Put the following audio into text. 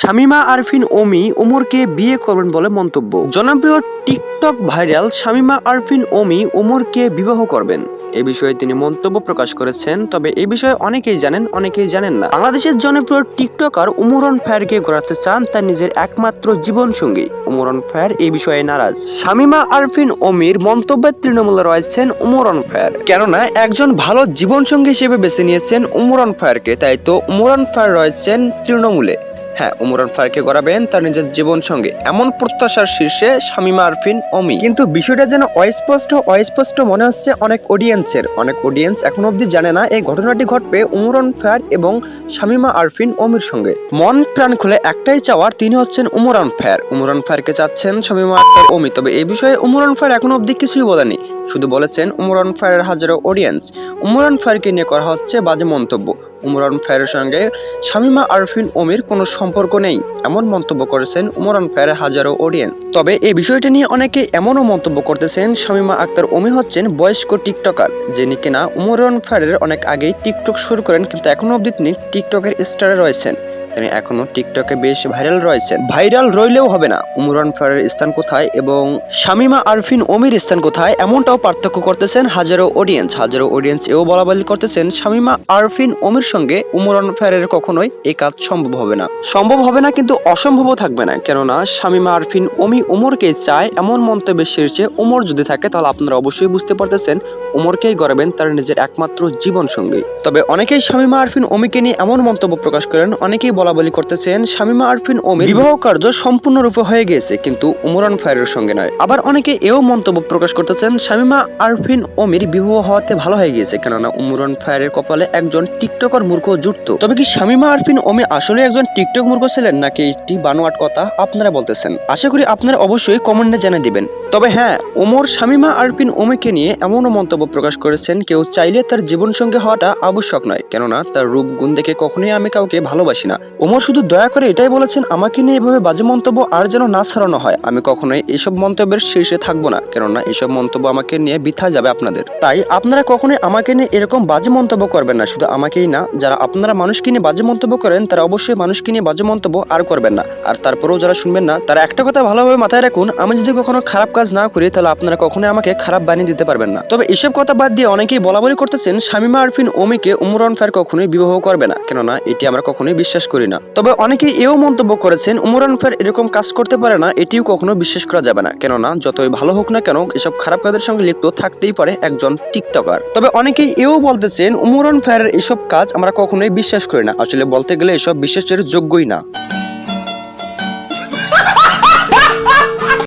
শামিমা আরফিন ওমি ওমরকে বিয়ে করবেন বলে মন্তব্য। জনপ্রিয় টিকটক ভাইরাল শামিমা আরফিন ওমি ওমরকে বিবাহ করবেন। এ বিষয়ে তিনি মন্তব্য প্রকাশ করেছেন, তবে এ বিষয়ে অনেকেই জানেন অনেকেই জানেন না। বাংলাদেশের জনপ্রিয় টিকটকার উমরন ফায়ারকে গড়াতে চান তার নিজের একমাত্র জীবনসঙ্গী। উমরন ফায়ার এই বিষয়ে নারাজ। শামিমা আরফিন ওমির মন্তব্যের তৃণমূলে রয়েছেন উমরন ফায়ার। কেননা, একজন ভালো জীবনসঙ্গী হিসেবে বেছে নিয়েছেন উমরন ফায়ারকে, তাই তো উমরন ফায়ার রয়েছেন তৃণমূলে। হ্যাঁ উমরান ফারকে গড়াবেন তার নিজের জীবন সঙ্গে। এমন প্রত্যাশার শীর্ষে শামিমা আরফিন অমি। কিন্তু বিষয়টা যেন অস্পষ্ট অস্পষ্ট মনে হচ্ছে অনেক অডিয়েন্সের অনেক অডিয়েন্স এখন অবধি জানে না এই ঘটনাটি ঘটবে উমরান ফায়ার এবং শামিমা আরফিন অমির সঙ্গে। মন প্রাণ খুলে একটাই চাওয়ার, তিনি হচ্ছেন উমরান ফায়ার উমরান ফায়ারকে চাচ্ছেন শামিমা আক্তার অমি, তবে এই বিষয়ে উমরান ফায়ার এখন অবধি কিছুই বলেনি। শুধু বলেছেন উমরান ফায়ারের হাজারো অডিয়েন্স উমরান ফায়ারকে নিয়ে করা হচ্ছে বাজে মন্তব্য। উমরান ফায়ারের সঙ্গে শামিমা আরফিন ওমির কোনো সম্পর্ক নেই, এমন মন্তব্য করেছেন উমরান ফায়ারের হাজারো অডিয়েন্স তবে এই বিষয়টি নিয়ে অনেকে এমনও মন্তব্য করতেছেন, শামিমা আক্তার ওমি হচ্ছেন বয়স্ক টিকটকার, যিনি কিনা উমরান ফায়ারের অনেক আগেই টিকটক শুরু করেন কিন্তু এখনও অবধি তিনি টিকটকের স্টারে রয়েছেন। তিনি এখনও টিকটকে বেশ ভাইরাল রয়েছেন। ভাইরাল রইলেও হবে না। উমরান ফায়ারের স্থান কোথায় এবং শামিমা আরফিন ওমির স্থান কোথায় এমনটাও পার্থক্য করতেছেন হাজারো অডিয়েন্স হাজারো অডিয়েন্স এও বলা বলি করতেছেন শামিমা আরফিন ওমির সঙ্গে। উমরান ফায়ারের কখনোই এই কাজ সম্ভব হবে না। সম্ভব হবে না কিন্তু অসম্ভবও থাকবে না। কেননা শামিমা আরফিন ওমি উমরকে চায় এমন মন্তব্যের শীর্ষে উমর যদি থাকে তাহলে আপনারা অবশ্যই বুঝতে পারতেছেন উমরকেই গড়াবেন তার নিজের একমাত্র জীবন সঙ্গী তবে অনেকেই শামিমা আরফিন ওমিকে নিয়ে এমন মন্তব্য প্রকাশ করেন, অনেকেই বলা বলি করতেছেন শামিমা আরফিন ওমির বিবাহ কার্য সম্পূর্ণরূপে হয়ে গিয়েছে কিন্তু উমরান ফায়ারের সঙ্গে নয়। আবার অনেকে এও মন্তব্য প্রকাশ করতেছেন শামিমা আরফিন ওমির বিবাহ হওয়াতে ভালো হয়ে গিয়েছে কেননা উমরান ফায়ারের কপালে একজন টিকটকার মূর্খ জুটত। তবে কি শামিমা আরফিন ওমি আসলে একজন টিকটক মূর্খ ছিলেন নাকি একটি বানোয়াট কথা আপনারা বলতেছেন? আশা করি আপনারা অবশ্যই কমেন্টে জানিয়ে দিবেন। তবে হ্যাঁ ওমর শামিমা আরফিন ওমিকে নিয়ে এমনও মন্তব্য প্রকাশ করেছেন কেউ চাইলে তার জীবন সঙ্গে হওয়াটা আবশ্যক নয় কেননা তার রূপ গুণ দেখে কখনোই আমি কাউকে ভালোবাসি না। ওমর শুধু দয়া করে এটাই বলেছেন, আমাকে নিয়ে এভাবে বাজে মন্তব্য আর যেন না ছড়ানো হয়। আমি কখনোই এইসব মন্তব্যের শীর্ষে থাকব না, কেননা এইসব মন্তব্য আমাকে নিয়ে বৃথা যাবে আপনাদের। তাই আপনারা কখনোই আমাকে নিয়ে এরকম বাজে মন্তব্য করবেন না, শুধু আমাকেই না, যারা আপনারা মানুষকে নিয়ে বাজে মন্তব্য করেন, তারা অবশ্যই মানুষকে নিয়ে বাজে মন্তব্য আর করবেন না। আর তারপরেও যারা শুনবেন না, তারা একটা কথা ভালোভাবে মাথায় রাখুন, আমি যদি কখনো খারাপ কাজ না করি, তাহলে আপনারা কখনোই আমাকে খারাপ বানিয়ে দিতে পারবেন না। তবে এসব কথা বাদ দিয়ে অনেকেই বলা বলি করতেছেন, শামিমা আরফিন ওমিকে উমরান ফায়ার কখনোই বিবাহ করবে না, কেননা এটি আমরা কখনোই বিশ্বাস করি না। তবে অনেকে এও মন্তব্য করেছেন উমরান ফের এরকম কাজ করতে পারে না, এটিও কখনো বিশ্বাস করা যাবে না। কেননা, যতই ভালো হোক না কেন, এসব খারাপ কাজের সঙ্গে লিপ্ত থাকতেই পারে একজন টিকটকার। তবে অনেকেই এও বলতেছেন উমরান ফের এসব কাজ আমরা কখনোই বিশ্বাস করি না। আসলে বলতে গেলে এসব বিশ্বাসের যোগ্যই না।